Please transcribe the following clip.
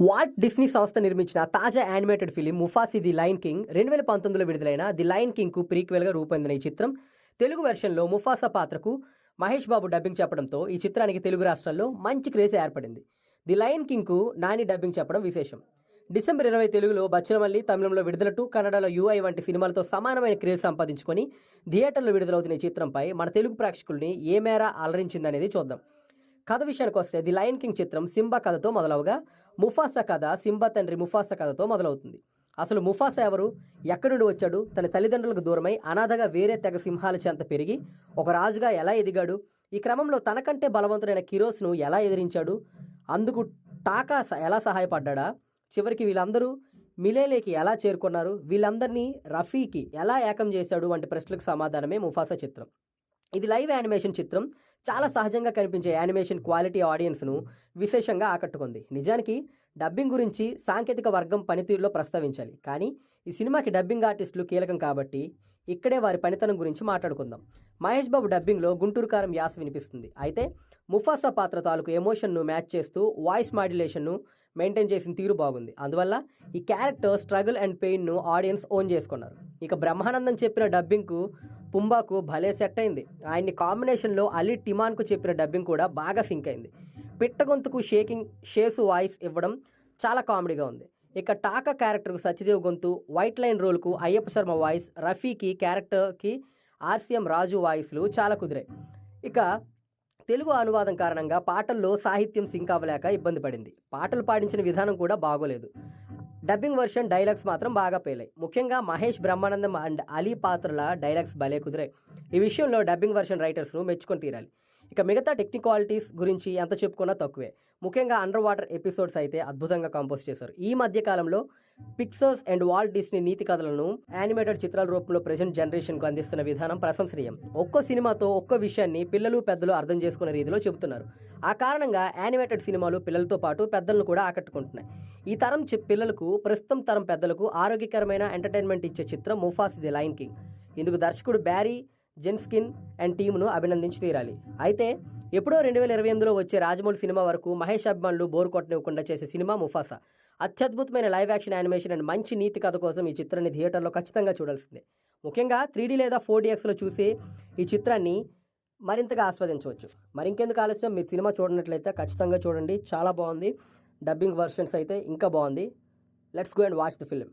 What Disney సంస్థ నిర్మించిన తాజా animated film Mufasa the lion king రెండు వేల పంతొమ్మిదిలో విడుదలైన ది లైన్ కింగ్కు రూపొందిన ఈ చిత్రం తెలుగు వెర్షన్లో ముఫాసా పాత్రకు మహేష్ బాబు డబ్బింగ్ చెప్పడంతో ఈ చిత్రానికి తెలుగు రాష్ట్రాల్లో మంచి క్రేజ్ ఏర్పడింది. ది లైన్ కింగ్కు నాని డబ్బింగ్ చెప్పడం విశేషం. డిసెంబర్ ఇరవై తెలుగులో బచ్చనమల్లి తమిళంలో విడుదలటూ కన్నడలో యూఐ వంటి సినిమాలతో సమానమైన క్రేజ్ సంపాదించుకొని థియేటర్లో విడుదలవుతున్న ఈ చిత్రంపై మన తెలుగు ప్రేక్షకుల్ని ఏ మేర అలరించిందనేది చూద్దాం. కథ విషయానికి వస్తే ది లయన్ కింగ్ చిత్రం సింబా కథతో మొదలవగా ముఫాసా కథ సింబా తండ్రి ముఫాసా కథతో మొదలవుతుంది. అసలు ముఫాసా ఎవరు? ఎక్కడి నుండి వచ్చాడు? తన తల్లిదండ్రులకు దూరమై అనాథగా వేరే తెగ సింహాల చెంత పెరిగి ఒక రాజుగా ఎలా ఎదిగాడు? ఈ క్రమంలో తనకంటే బలవంతుడైన కిరోస్ను ఎలా ఎదిరించాడు? అందుకు టాకా ఎలా సహాయపడ్డా చివరికి వీళ్ళందరూ మిలేలేకి ఎలా చేరుకున్నారు? వీళ్ళందరినీ రఫీకి ఎలా ఏకం చేశాడు? వంటి ప్రశ్నలకు సమాధానమే ముఫాసా చిత్రం. ఇది లైవ్ యానిమేషన్ చిత్రం. చాలా సహజంగా కనిపించే యానిమేషన్ క్వాలిటీ ఆడియన్స్ను విశేషంగా ఆకట్టుకుంది. నిజానికి డబ్బింగ్ గురించి సాంకేతిక వర్గం పనితీరులో ప్రస్తావించాలి. కానీ ఈ సినిమాకి డబ్బింగ్ ఆర్టిస్టులు కీలకం కాబట్టి ఇక్కడే వారి పనితనం గురించి మాట్లాడుకుందాం. మహేష్ బాబు డబ్బింగ్లో గుంటూరు కారం యాస వినిపిస్తుంది. అయితే ముఫాసా పాత్ర తాలూకు ఎమోషన్ను మ్యాచ్ చేస్తూ వాయిస్ మాడ్యులేషన్ను మెయింటైన్ చేసిన తీరు బాగుంది. అందువల్ల ఈ క్యారెక్టర్ స్ట్రగుల్ అండ్ పెయిన్ను ఆడియన్స్ ఓన్ చేసుకున్నారు. ఇక బ్రహ్మానందం చెప్పిన డబ్బింగ్కు పుంబాకు భలే సెట్ అయింది. ఆయన్ని కాంబినేషన్లో అలీ టిమాన్కు చెప్పిన డబ్బింగ్ కూడా బాగా సింక్ అయింది. పిట్టగొంతుకు షేకింగ్ షేసు వాయిస్ ఇవ్వడం చాలా కామెడీగా ఉంది. ఇక టాకా క్యారెక్టర్కు సత్యదేవ్ గొంతు వైట్ లైన్ రోల్కు అయ్యప్ప శర్మ వాయిస్ రఫీకి క్యారెక్టర్కి ఆర్సీఎం రాజు వాయిస్లు చాలా కుదిరాయి. ఇక తెలుగు అనువాదం కారణంగా పాటల్లో సాహిత్యం సింక్ అవ్వలేక ఇబ్బంది పడింది. పాటలు పాడించిన విధానం కూడా బాగోలేదు. డబ్బింగ్ వర్షన్ డైలాగ్స్ మాత్రం బాగా పేలాయి. ముఖ్యంగా మహేష్ బ్రహ్మానందం అండ్ అలీ పాత్రల డైలాగ్స్ భలే కుదిరాయి. ఈ విషయంలో డబ్బింగ్ వర్షన్ రైటర్స్ను మెచ్చుకొని తీరాలి. ఇక మిగతా టెక్నికాలిటీస్ గురించి ఎంత చెప్పుకున్నా తక్కువే. ముఖ్యంగా అండర్ వాటర్ ఎపిసోడ్స్ అయితే అద్భుతంగా కంపోజ్ చేశారు. ఈ మధ్య కాలంలో పిక్సర్స్ అండ్ వాల్ట్ డిస్నీ నీతి కథలను యానిమేటెడ్ చిత్రాల రూపంలో ప్రజెంట్ జనరేషన్కు అందిస్తున్న విధానం ప్రశంసనీయం. ఒక్కో సినిమాతో ఒక్కో విషయాన్ని పిల్లలు పెద్దలు అర్థం చేసుకునే రీతిలో చెబుతున్నారు. ఆ కారణంగా యానిమేటెడ్ సినిమాలు పిల్లలతో పాటు పెద్దలను కూడా ఆకట్టుకుంటున్నాయి. ఈ తరం పిల్లలకు ప్రస్తుతం తరం పెద్దలకు ఆరోగ్యకరమైన ఎంటర్టైన్మెంట్ ఇచ్చే చిత్రం ముఫాస్ ది లైన్ కింగ్ ఇందుకు దర్శకుడు బ్యారీ జెన్స్కిన్ అండ్ టీమును అభినందించి తీరాలి. అయితే ఎప్పుడో రెండు వేల ఇరవై ఎనిమిదిలో వచ్చే రాజమౌళి సినిమా వరకు మహేష్ అభిమానులు బోర్ కొట్టనివ్వకుండా చేసే సినిమా ముఫాసా. అత్యద్భుతమైన లైవ్ యాక్షన్ యానిమేషన్ అండ్ మంచి నీతి కథ కోసం ఈ చిత్రాన్ని థియేటర్లో ఖచ్చితంగా చూడాల్సిందే. ముఖ్యంగా త్రీ లేదా ఫోర్ డిఎక్స్లో చూసి ఈ చిత్రాన్ని మరింతగా ఆస్వాదించవచ్చు. మరి ఇంకెందుకు ఆలస్యం? మీరు సినిమా చూడనట్లయితే ఖచ్చితంగా చూడండి. చాలా బాగుంది. డబ్బింగ్ వర్షన్స్ అయితే ఇంకా బాగుంది. Let's go and watch the film